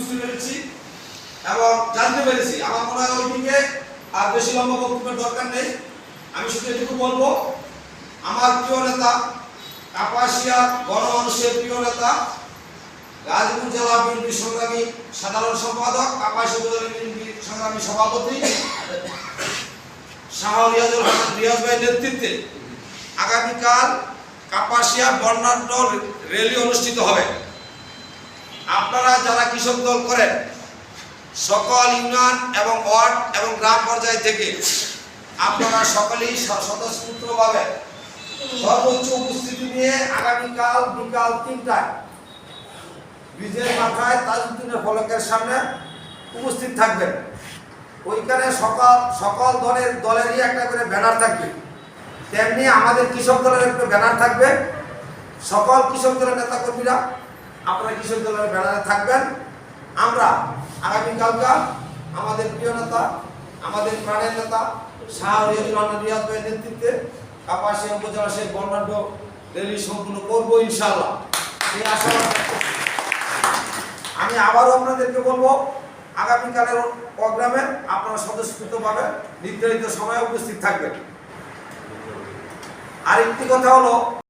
বুঝতে পেরেছি এবং জানতে পেরেছি। আমার মনে হয় ওইদিকে আর বেশি লম্বা বক্তব্যের দরকার নেই। আমি শুধু এটুকু বলব, আমার প্রিয় নেতা, কাপাসিয়া গণমানুষের প্রিয় নেতা, গাজীপুর জেলা বিএনপি সংগ্রামী সাধারণ সম্পাদক, কাপাসিয়া উপজেলা বিএনপি সংগ্রামী সভাপতি, শাহ রিয়াজ নেতৃত্বে আগামীকাল কাপাসিয়া বর্ণাঢ্য র্যালি অনুষ্ঠিত হবে। আপনারা যারা কৃষক দল করেন, সকল ইউনিয়ন এবং ওয়ার্ড এবং গ্রাম পর্যায় থেকে আপনারা সকলেই স্বতঃস্ফূর্তভাবে সর্বোচ্চ উপস্থিতি নিয়ে আগামীকাল বিকাল তিনটায় বিজয় মাথায় তাজউদ্দিনের ফলকের সামনে উপস্থিত থাকবেন। ওইখানে সকল সকল দলের দলেরই একটা করে ব্যানার থাকবে। তেমনি আমাদের কৃষক দলের একটা ব্যানার থাকবে। সকল কৃষক দলের নেতা কর্মীরা আপনারা কৃষক দলের ব্যানারে থাকবেন। আমরা আগামীকালকা আমাদের প্রিয় নেতা, আমাদের প্রাণের নেতা, শাহ রিয়াজ ভাইয়ের নেতৃত্বে কাপাসিয়া উপজেলা সেই বর্ণাঢ্য র্যালি সম্পূর্ণ করব ইনশাআল্লাহ। এই আশা আমি আবারও আপনাদেরকে বলব, আগামীকালের প্রোগ্রামে আপনারা স্বতঃস্ফূর্তভাবে নির্ধারিত সময়ে উপস্থিত থাকবেন। আরেকটি কথা হলো